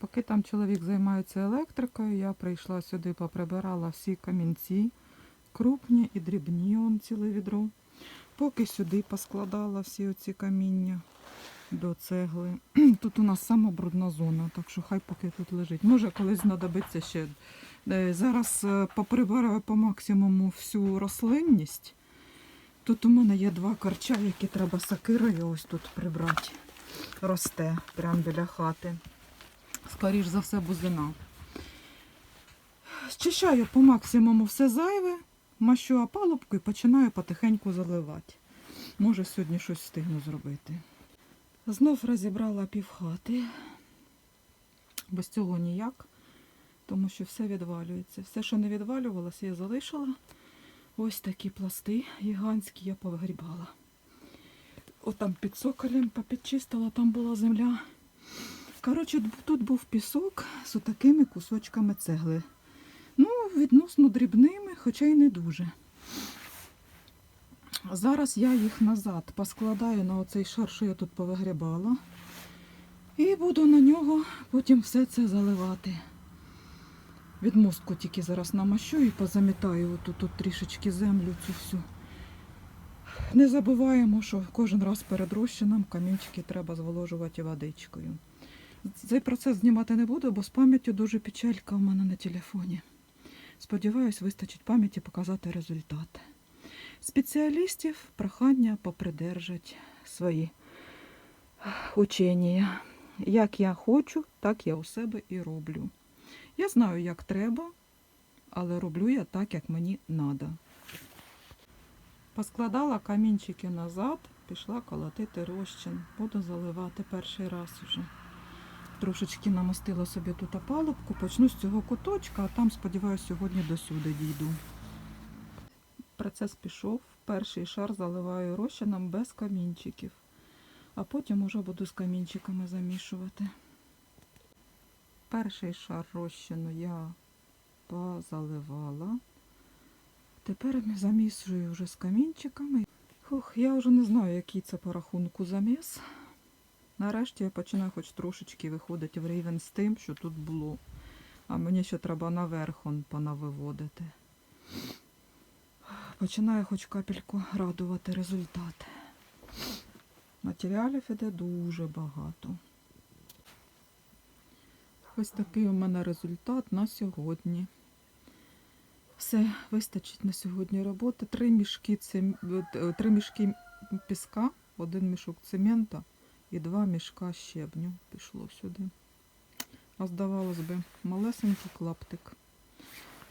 Поки там чоловік займається електрикою, я прийшла сюди, поприбирала всі камінці, крупні і дрібні, он ціле відро. Поки сюди поскладала всі оці каміння до цегли. Тут у нас сама брудна зона, так що хай поки тут лежить. Може, колись знадобиться ще. Е, Зараз е, поприбираю по максимуму всю рослинність. Тут у мене є два корча, які треба сакирою ось тут прибрати. Росте прямо біля хати. Скоріш за все, бузина. Зчищаю по максимуму все зайве, мащу опалубку і починаю потихеньку заливати. Може, сьогодні щось встигну зробити. Знов розібрала півхати. Без цього ніяк, тому що все відвалюється. Все, що не відвалювалося, я залишила. Ось такі пласти гігантські я повигрібала. Отам під соколем попідчистила, там була земля. Коротше, тут був пісок з такими кусочками цегли. Ну, відносно дрібними, хоча й не дуже. Зараз я їх назад поскладаю на оцей шар, що я тут повигрібала. І буду на нього потім все це заливати. Від мозку тільки зараз намащу і позамітаю отут тут трішечки землю цю всю. Не забуваємо, що кожен раз перед розчином камінчики треба зволожувати водичкою. Цей процес знімати не буду, бо з пам'яттю дуже печалька у мене на телефоні. Сподіваюсь, вистачить пам'яті показати результат. Спеціалістів прохання попридержать свої учення. Як я хочу, так я у себе і роблю. Я знаю, як треба, але роблю я так, як мені треба. Поскладала камінчики назад, пішла колотити розчин. Буду заливати перший раз уже. Трошечки намастила собі тут опалубку, почну з цього куточка, а там, сподіваюся, сьогодні до сюди дійду. Процес пішов. Перший шар заливаю розчином без камінчиків, а потім уже буду з камінчиками замішувати. Перший шар розчину я позаливала. Тепер замішую вже з камінчиками. Хух, я вже не знаю, який це по рахунку заміс. Нарешті я починаю хоч трошечки виходити в рівень з тим, що тут було. А мені ще треба наверх он понавиводити. Починаю хоч капельку радувати результат. Матеріалів іде дуже багато. Ось такий у мене результат на сьогодні. Все, вистачить на сьогодні роботи. Три мішки, цем... е, три мішки піска, один мішок цемента і два мішка щебню пішло сюди. А здавалось би, малесенький клаптик.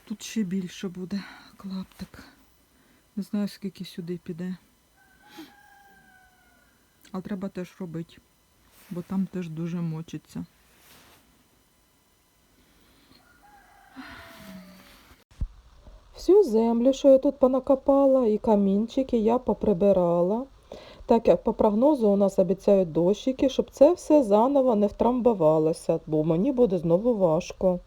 Тут ще більше буде клаптик. Не знаю, скільки сюди піде. А треба теж робити, бо там теж дуже мочиться. Всю землю, що я тут понакопала, і камінчики я поприбирала. Так як по прогнозу у нас обіцяють дощики, щоб це все заново не втрамбувалося, бо мені буде знову важко.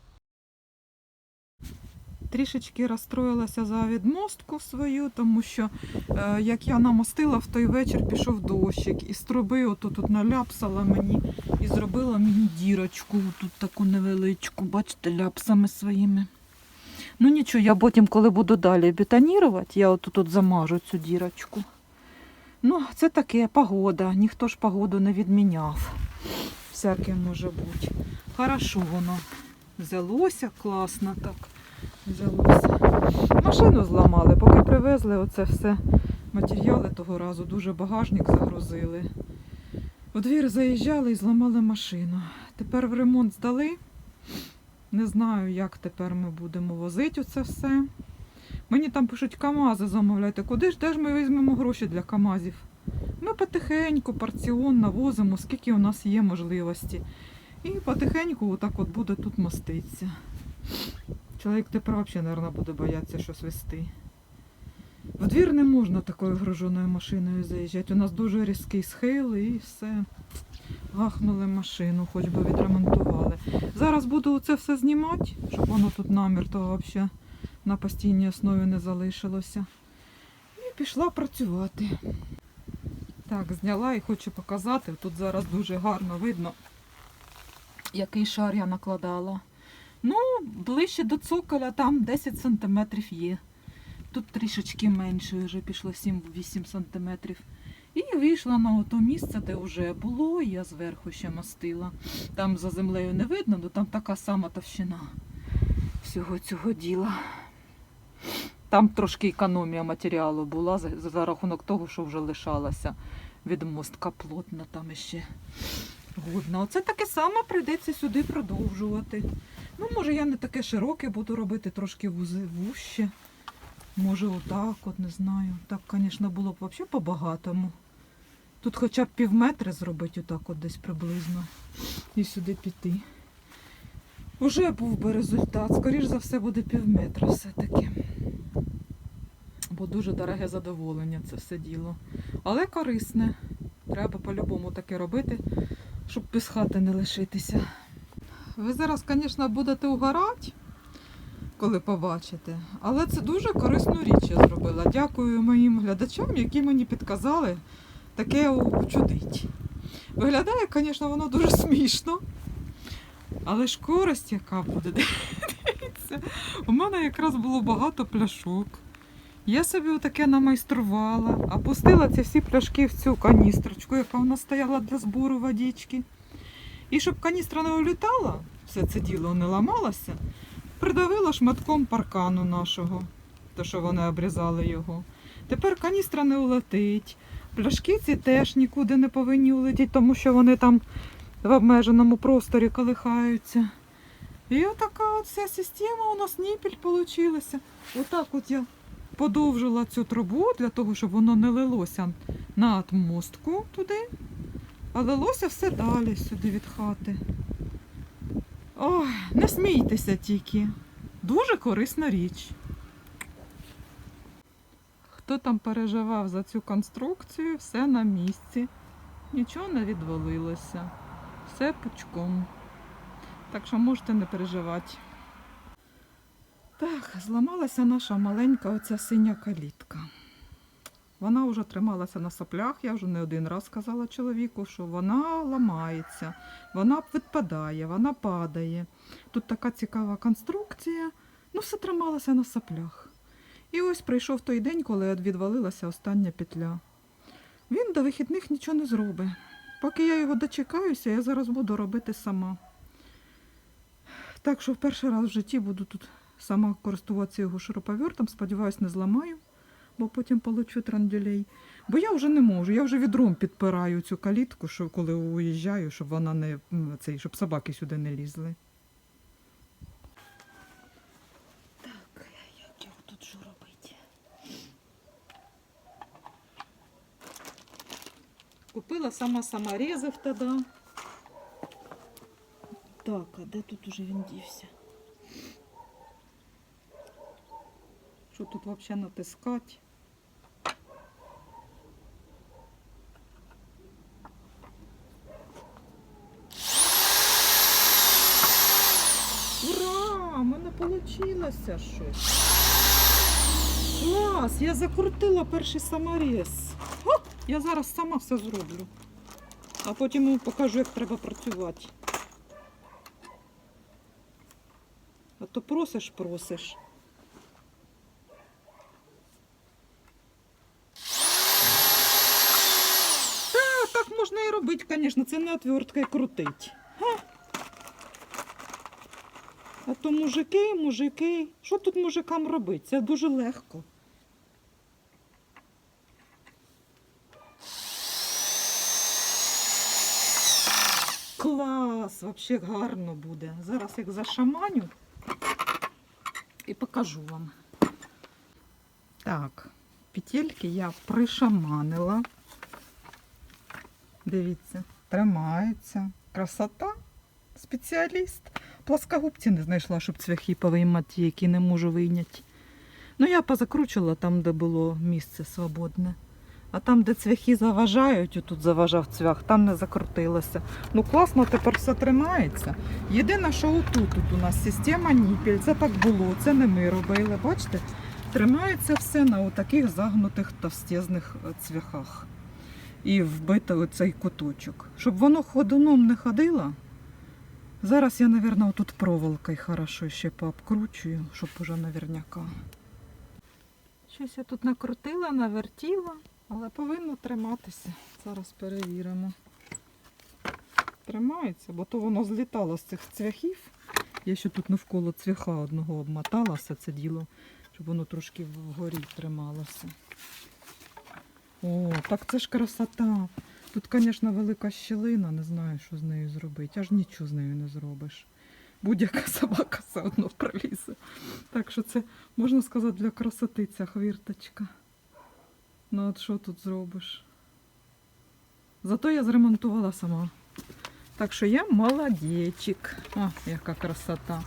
Трішечки розстроїлася за відмостку свою, тому що е, як я намостила, в той вечір пішов дощик і з труби ото тут наляпсала мені і зробила мені дірочку, тут таку невеличку, бачите, ляпсами своїми. Ну нічого, я потім, коли буду далі бетонірувати, я отут тут замажу цю дірочку. Ну, це таке погода, ніхто ж погоду не відміняв. Всяке може бути. Хорошо воно взялося, класно так взялося. Машину зламали, поки привезли оце все матеріали того разу, дуже багажник загрузили. У двір заїжджали і зламали машину. Тепер в ремонт здали. Не знаю, як тепер ми будемо возити оце все. Мені там пишуть КАМАЗи замовляйте. Куди ж де ж ми візьмемо гроші для КАМАЗів? Ми потихеньку, порціонно возимо, скільки у нас є можливості. І потихеньку отак от буде тут моститися. Чоловік тепер взагалі, мабуть, буде боятися щось вести. В двір не можна такою груженою машиною заїжджати. У нас дуже різкий схил і все. Гахнули машину, хоч би відремонтували. Зараз буду це все знімати, щоб воно тут намертво взагалі на постійній основі не залишилося. І пішла працювати. Так, зняла і хочу показати. Тут зараз дуже гарно видно який шар я накладала. Ну, ближче до цоколя там 10 см є. Тут трішечки менше, вже пішло 7-8 см. І вийшла на то місце, де вже було, я зверху ще мастила. Там за землею не видно, але там така сама товщина всього цього діла. Там трошки економія матеріалу була за, рахунок того, що вже лишалася від мостка плотна там іще годна. Оце таке саме прийдеться сюди продовжувати. Ну, може, я не таке широке буду робити, трошки вуще. Може, отак, от не знаю. Так, звісно, було б взагалі по-багатому. Тут хоча б пів метра зробити отак от десь приблизно. І сюди піти. Уже був би результат. Скоріш за все буде пів метра все-таки. Бо дуже дороге задоволення це все діло. Але корисне. Треба по-любому таке робити, щоб без хати не лишитися. Ви зараз, звісно, будете угорати, коли побачите. Але це дуже корисну річ я зробила. Дякую моїм глядачам, які мені підказали таке учудить. Виглядає, звісно, воно дуже смішно. Але ж користь яка буде. Дивіться, у мене якраз було багато пляшок. Я собі отаке намайструвала, опустила ці всі пляшки в цю каністрочку, яка у нас стояла для збору водички. І щоб каністра не улітала, все це діло не ламалося, придавила шматком паркану нашого, то що вони обрізали його. Тепер каністра не улетить. Пляшки ці теж нікуди не повинні улетіти, тому що вони там в обмеженому просторі колихаються. І отака от вся система у нас ніпіль получилася. Отак от я подовжила цю трубу для того, щоб воно не лилося на отмостку туди, а лилося все далі сюди від хати. Ой, не смійтеся тільки. Дуже корисна річ. Хто там переживав за цю конструкцію, все на місці. Нічого не відвалилося. Все пучком. Так що можете не переживати. Так, зламалася наша маленька оця синя калітка. Вона вже трималася на соплях, я вже не один раз казала чоловіку, що вона ламається, вона відпадає, вона падає. Тут така цікава конструкція, ну все трималося на соплях. І ось прийшов той день, коли відвалилася остання петля. Він до вихідних нічого не зробить. Поки я його дочекаюся, я зараз буду робити сама. Так що в перший раз в житті буду тут сама користуватися його шуруповертом. Сподіваюсь, не зламаю, бо потім получу трандюлей. Бо я вже не можу, я вже відром підпираю цю калітку, що коли уїжджаю, щоб вона не цей, щоб собаки сюди не лізли. Так, як його тут що робити? Купила сама саморезів тоді. Так, а де тут уже він дівся? Що тут взагалі натискати? Ура! У мене вийшло щось. Клас! Я закрутила перший саморез. Я зараз сама все зроблю. А потім вам покажу, як треба працювати. А то просиш, просиш. Та, так можна і робити, звісно, це не отверткою крутить. Га. А то мужики, мужики. Що тут мужикам робити? Це дуже легко. Клас! Взагалі гарно буде. Зараз як зашаманю і покажу вам. Так, петельки я пришаманила. Дивіться, тримаються. Красота. Спеціаліст. Пласкогубці не знайшла, щоб цвяхи повиймати, які не можу вийняти. Ну, я позакручувала там, де було місце свободне. А там, де цвяхи заважають, отут заважав цвях, там не закрутилося. Ну класно, тепер все тримається. Єдине, що отут тут у нас система ніпіль, це так було, це не ми робили. Бачите? Тримається все на отаких загнутих товстезних е, цвяхах. І вбито оцей куточок. Щоб воно ходуном не ходило, Зараз я, мабуть, отут проволокою хорошо ще пообкручую, щоб уже наверняка. Щось я тут накрутила, навертіла, але повинно триматися. Зараз перевіримо. Тримається, бо то воно злітало з цих цвяхів. Я ще тут навколо цвяха одного обмотала все це діло, щоб воно трошки вгорі трималося. О, так це ж красота. Тут, звісно, велика щілина, не знаю, що з нею зробити. Аж нічого з нею не зробиш. Будь-яка собака все одно пролізе. Так що це, можна сказати, для красоти ця хвірточка. Ну от що тут зробиш? Зато я зремонтувала сама. Так що я молодечик. А, яка красота.